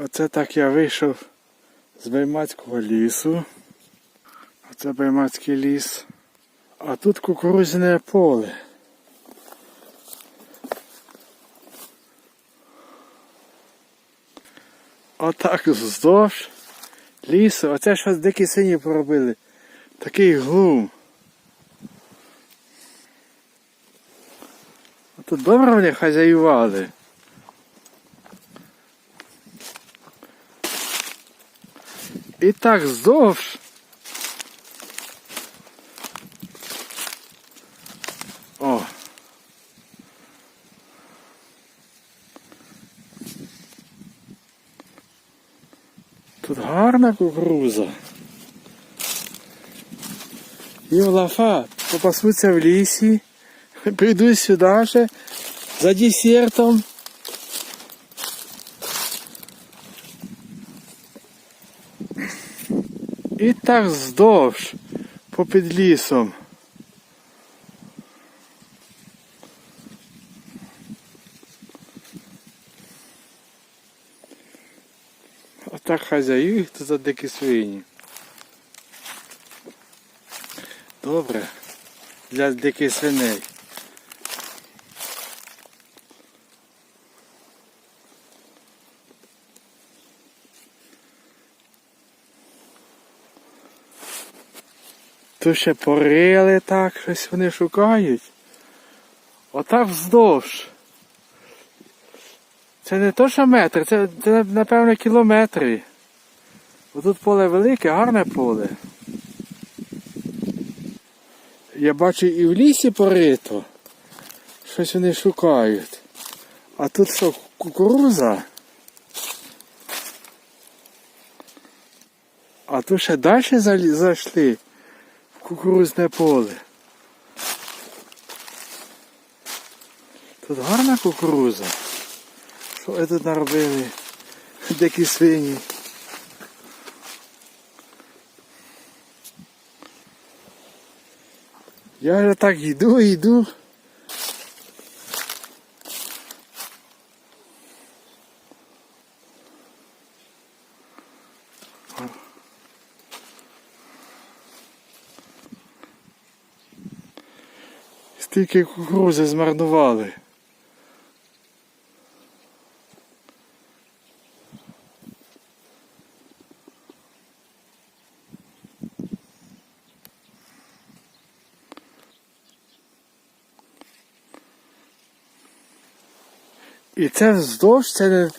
Оце так я вийшов з Баймацького лісу. Оце Баймацький ліс. А тут кукурудзяне поле. Отак вздовж лісу. Оце щось дикі сині поробили. Такий глум. Тут добре вони хазяювали. І так вздовж. О. Тут гарна кукуруза. І лафа попасуться в лісі. Прийду сюди ще за десертом. І так вздовж попід лісом. Отак хазяюють тут за дикі свині. Добре. Для диких свиней. Тут ще порили так, щось вони шукають. Отак вздовж. Це не то, що метр, це, це напевно кілометри. Бо тут поле велике, гарне поле. Я бачу і в лісі порито. Щось вони шукають. А тут що, кукуруза? А тут ще далі зайшли кукурузне поле. Тут гарна кукуруза. Що ви тут наробили? Дикі свині. Я вже так йду, йду. Стільки кукурузи змарнували. І це вздовж, це не,